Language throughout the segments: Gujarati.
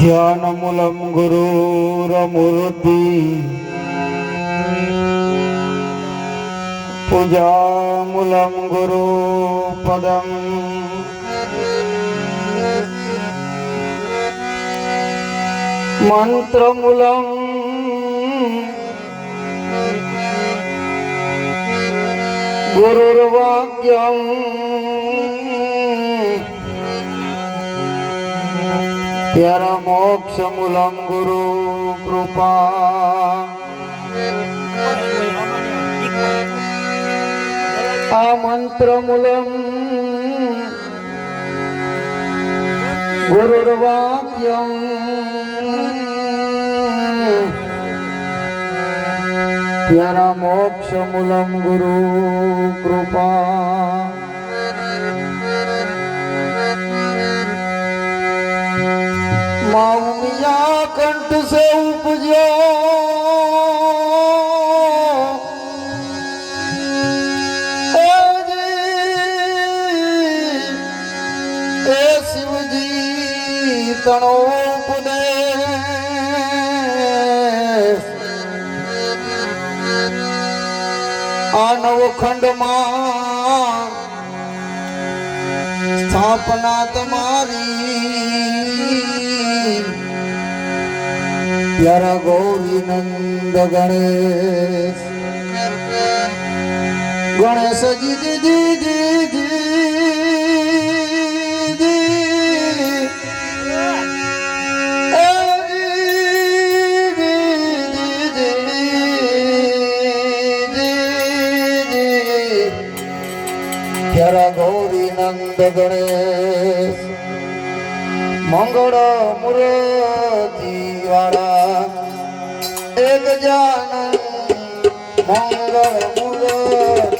ध्यानमूलं गुरुरमूर्ति पूजामूलं गुरुपदम् मन्त्रमूलं गुरुर्वाक्यम् परमोक्षमूलं गुरु कृपा आमन्त्रमूलम् गुरुर्वाक्यम् આ મંત્ર મૂલમ ગુરુર્વાક્યમ ત્યારે મોક્ષ મૂલમ ગુરુ કૃપા આ નવખંડમાં સ્થાપના તમારી. પ્યારા ગૌરી નંદ ગણેશ. ગણેશજી દીદી દીદી પ્યારા ગૌરી નંદ ગણેશ મંગળ મુરતી વાળા એક જાન મંગળ મૂર્તિ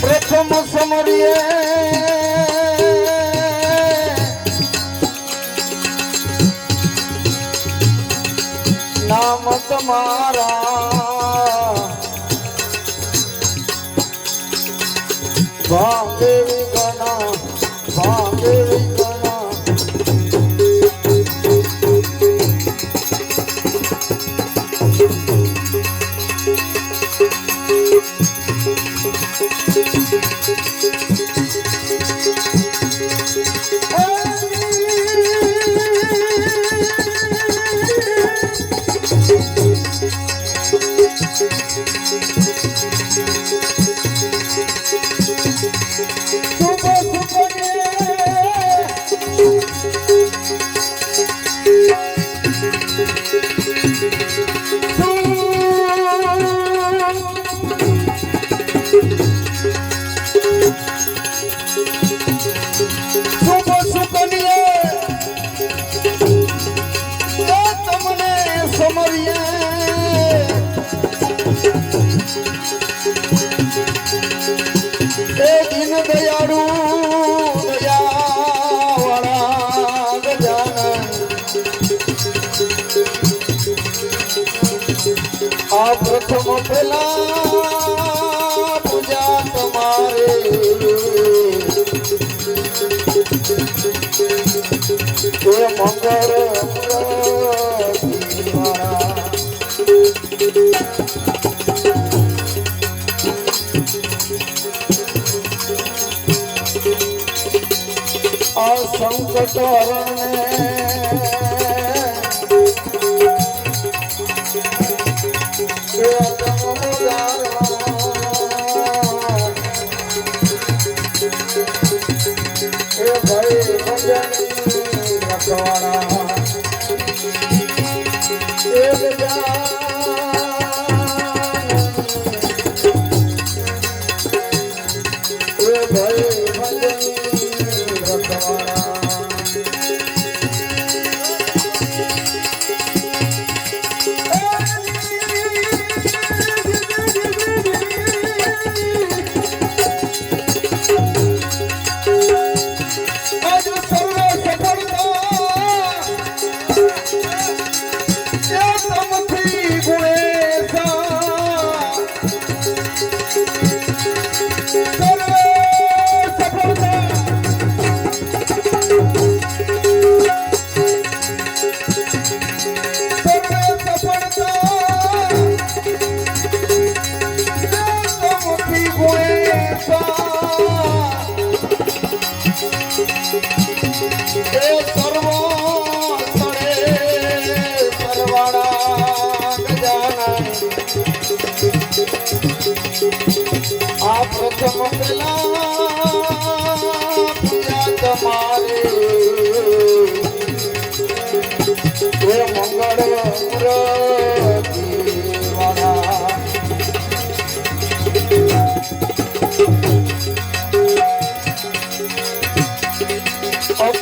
પ્રથમ સમરીએ નામ તમારા. ભાંગે વિઘ્ન フフフフ。অপ্রথম পেলা পূজা তোমারে মঙ্গল সংকট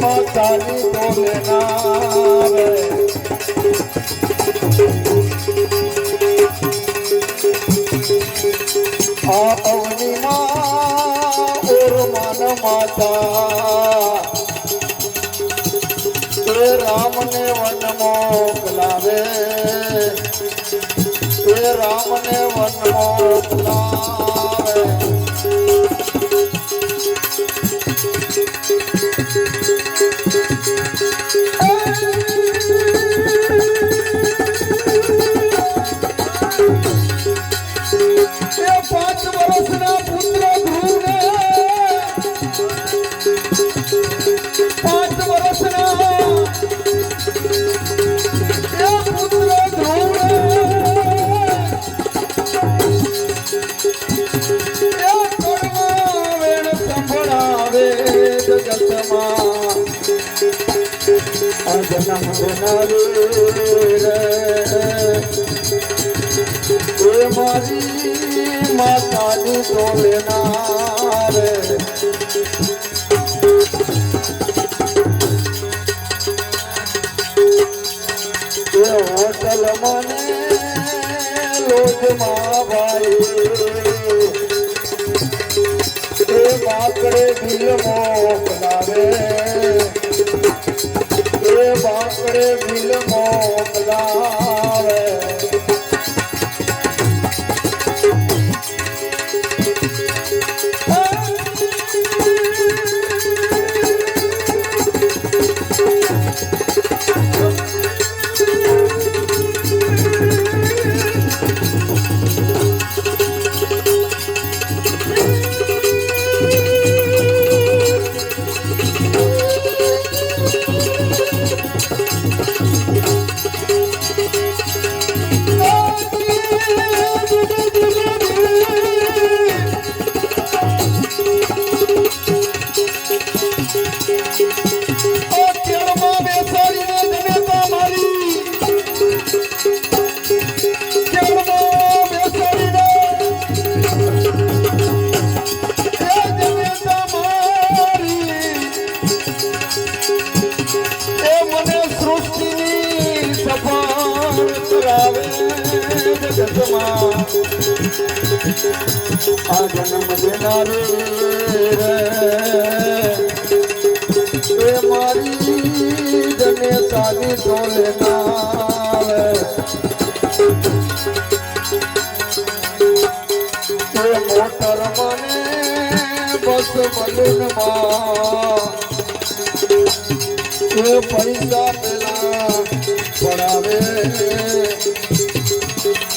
માતાની બોલે ના રે આ અવનીમાં ઓરમાન માતા રામને વન મોકલાવે રામને વન આ જન્મ દેનારી રે એ મારી માતાની ડોલેના રે એ હોટલ મને લોજમાં ભાઈ. એ બાકડે બિલ મોકલાવે બાકડે બિલ મોકલાવે આ જન્મ દેનારે એ મારી જને સાની સોલે એ મોટર મને બસ મલનમાં પૈસા પેલા પડાવે.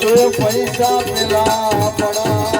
તો પૈસા પેલા પડા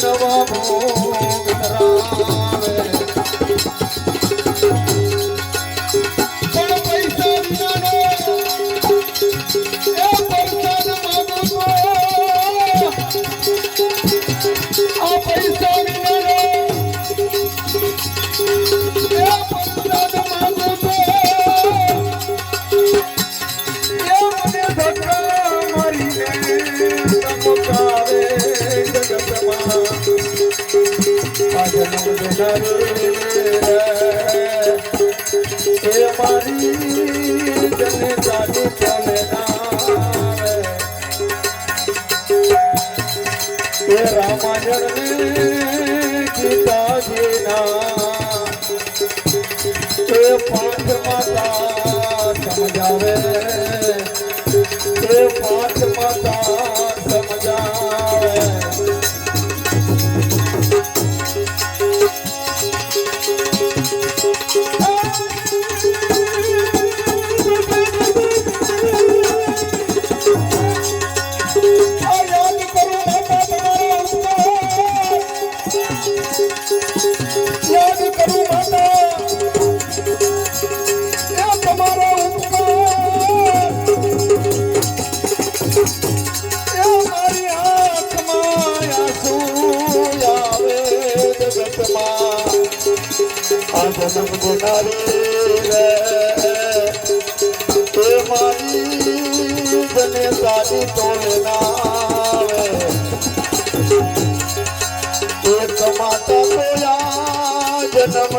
નવો ભોગ ધરાવે પૈસા વિના તારી તને તારી તોલે ના આવે. એક માતા કોયા જન્મ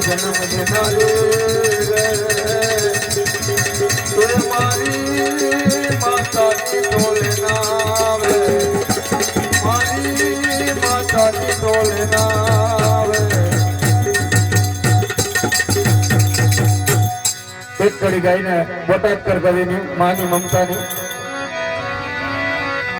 જન્મ દેનારે મારી એક કડી ગાઈને બોટાદ કર કવિની માની મમતાની